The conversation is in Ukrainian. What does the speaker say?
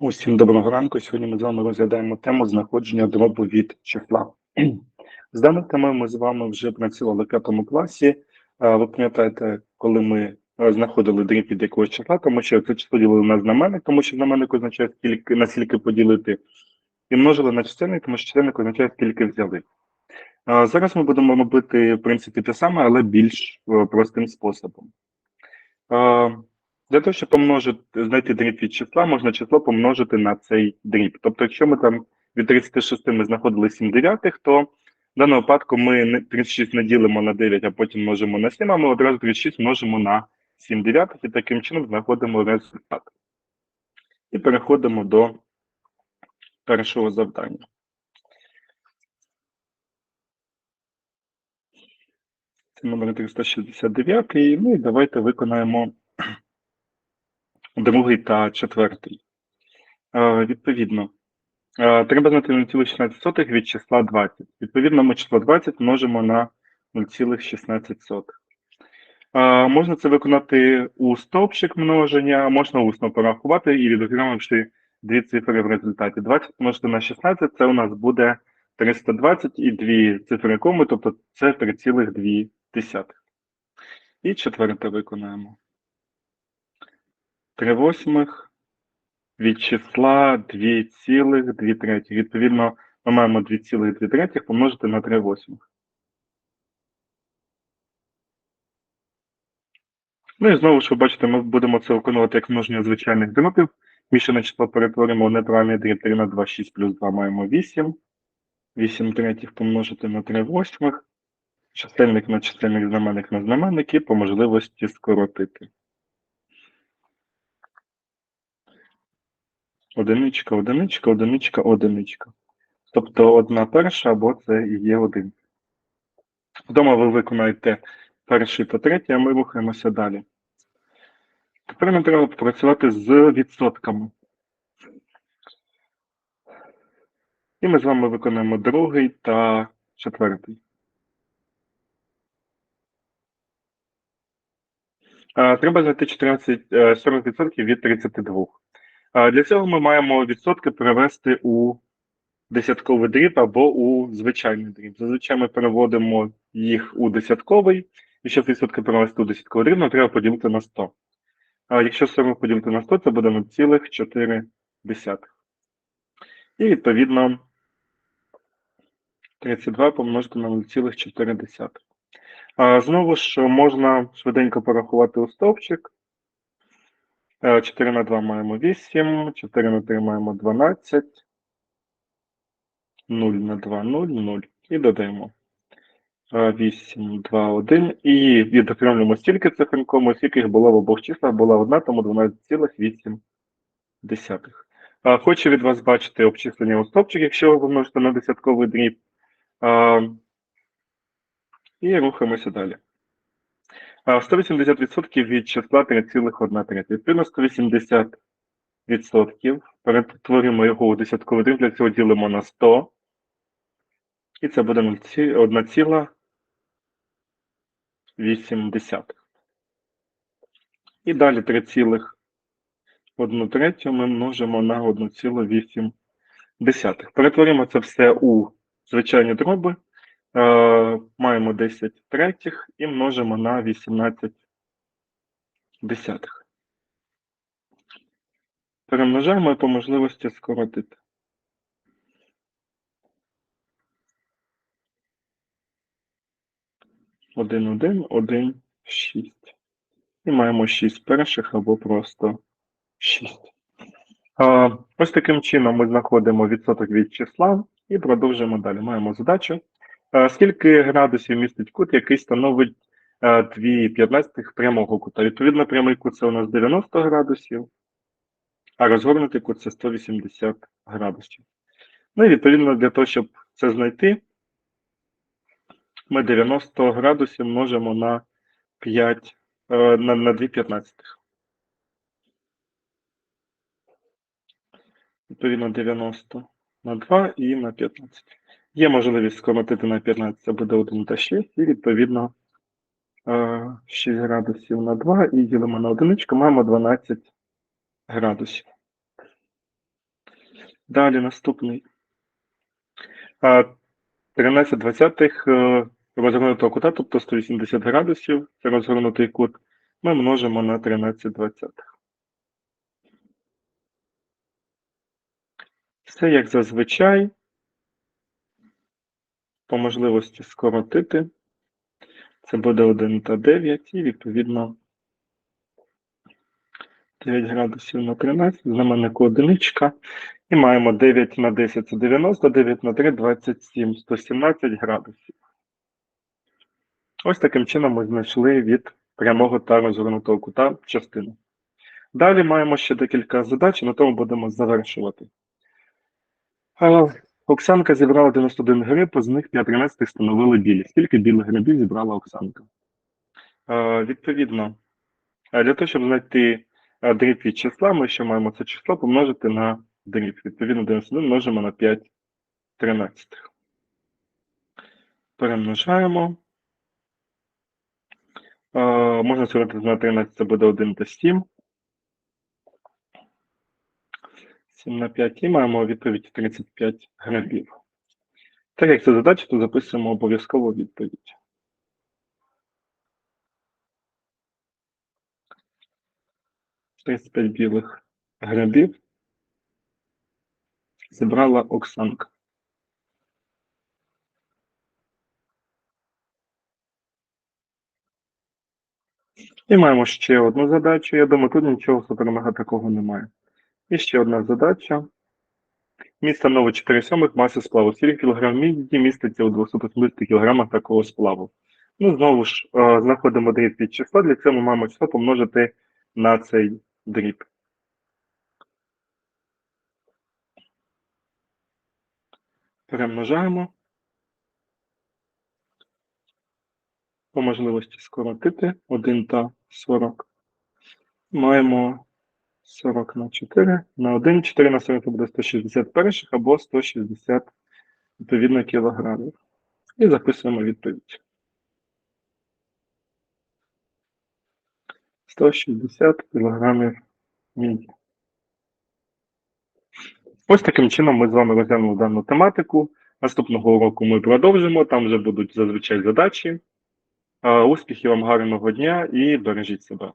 Усім доброго ранку. Сьогодні ми з вами розглядаємо тему знаходження дробу від числа. З даною темою ми з вами вже працювали в п'ятому класі. Ви пам'ятаєте, коли ми знаходили дріб від якогось числа, тому що це число ділили на знаменник, тому що знаменник означає скільки на скільки поділити, і множили на чисельник, тому що чисельник означає скільки взяли. Зараз ми будемо робити в принципі те саме, але більш е, простим способом. Для того, щоб помножити, знайти дріб від числа, можна число помножити на цей дріб. Тобто, якщо ми там від 36 ми знаходили 7 дев'ятих, то в даному випадку ми 36 не ділимо на 9, а потім множимо на 7, а ми одразу 36 множимо на 7 дев'ятих і таким чином знаходимо результат. І переходимо до першого завдання. Це номер 369. Ну і давайте виконаємо другий та четвертий. Е, Відповідно, треба знайти 0,16 від числа 20. Відповідно, ми число 20 множимо на 0,16. Е, Можна це виконати у стовпчик множення, можна усно порахувати і відокремивши дві цифри в результаті. 20 помножити на 16 це у нас буде 320 і дві цифри коми, тобто це 3,2. І четверте виконаємо. 3 восьмих від числа 2,2 треті. Відповідно, ми маємо 2,2 третіх помножити на 3 восьмих. Ну і знову ж ви бачите, ми будемо це виконувати як множення звичайних дробів. Мішане число перетворимо в неправильний дріб 3 на 2, 6 плюс 2 маємо 8. 8 третіх помножити на 3 восьмих. Чисельник на чисельник, знаменник на знаменник і по можливості скоротити. Одиничка, одиничка, одиничка, одиничка. Тобто одна перша або це і є один. Вдома ви виконаєте перший та третій, а ми рухаємося далі. Тепер нам треба попрацювати з відсотками. І ми з вами виконаємо другий та четвертий. Треба знайти 14, е, 40% від 32. А, Для цього ми маємо відсотки перевести у десятковий дріб або у звичайний дріб. Зазвичай ми переводимо їх у десятковий, і щоб відсотки перевести у десятковий дріб, нам треба поділити на 100. А якщо 40 поділити на 100, це буде 0,4. І відповідно 32 помножити на 0,4. А, Знову ж можна швиденько порахувати у стовпчик. Е, 4 на 2 маємо 8, 4 на 3 маємо 12, 0 на 2 0, 0. І додаємо. Е, 8, 2, 1. І відокремлюємо стільки цифр кому, скільки їх було в обох числах, була одна, тому 12,8. Е, Хочу від вас бачити обчислення у стовпчик, якщо ви помножите на десятковий дріб. Е, І рухаємося далі. А, 180% від числа 3,1 третя. Відповідно, 180% перетворюємо його у десятковий дріб, для цього ділимо на 100. І це буде 1,8. І далі 3,1 третю ми множимо на 1,8. Перетворюємо це все у звичайні дроби. Е, маємо 10 третіх і множимо на 18 десятих. Перемножаємо і по можливості скоротити. Один, один, один, шість. І маємо 6 перших або просто 6. Е, Ось таким чином ми знаходимо відсоток від числа і продовжуємо далі. Маємо задачу. Е, Скільки градусів містить кут, який становить 2,15 прямого кута? Відповідно, прямий кут це у нас 90 градусів, а розгорнутий кут це 180 градусів. Ну і відповідно для того, щоб це знайти, ми 90 градусів множимо на 5, е, на, на 2,15. Відповідно, 90 на 2 і на 15. Є можливість скоротити на 15, це буде 1 та 6, і відповідно е, 6 градусів на 2 і ділимо на одиничку, маємо 12 градусів. Далі наступний. А, 13 двадцятих е, розгорнутого кута, тобто 180 градусів, це розгорнутий кут, ми множимо на 13 двадцятих. Все як зазвичай. По можливості скоротити. Це буде 1 та 9 і відповідно 9 градусів на 13, знаменнику одиничка. І маємо 9 на 10 це 90, 9 на 3 27, 117 градусів. Ось таким чином ми знайшли від прямого та розгорнутого кута частину. Далі маємо ще декілька задач, на тому будемо завершувати. Оксанка зібрала 91 гриб, з них 15 встановили білі. Скільки білих грибів зібрала Оксанка? Е, Відповідно, е, для того, щоб знайти е, дріб від числа, ми ще маємо це число помножити на дріб. Відповідно, 91 множимо на 5 тринадцятих. Перемножаємо. Е, Можна сьогодні на 13, це буде 1 та 7. 7 на 5 і маємо відповідь 35 грабів. Так як це задача, то записуємо обов'язково відповідь. «35 білих грабів зібрала Оксанка. І маємо ще одну задачу. Я думаю, тут нічого супермега такого немає. І ще одна задача. Міст становить 4 сьомих маси сплаву. Скільки кілограм міді міститься у 280 кілограмах такого сплаву? Ну, знову ж, е, знаходимо дріб від числа. Для цього ми маємо число помножити на цей дріб. Перемножаємо. По можливості скоротити 1 та 40. Маємо 40 на 4 на 1, 4 на 40 буде 160 перших або 160 відповідно кілограмів. І записуємо відповідь. 160 кілограмів міді. Ось таким чином ми з вами розглянули дану тематику. Наступного уроку ми продовжимо. Там вже будуть зазвичай задачі. Успіхів вам гарного дня і бережіть себе.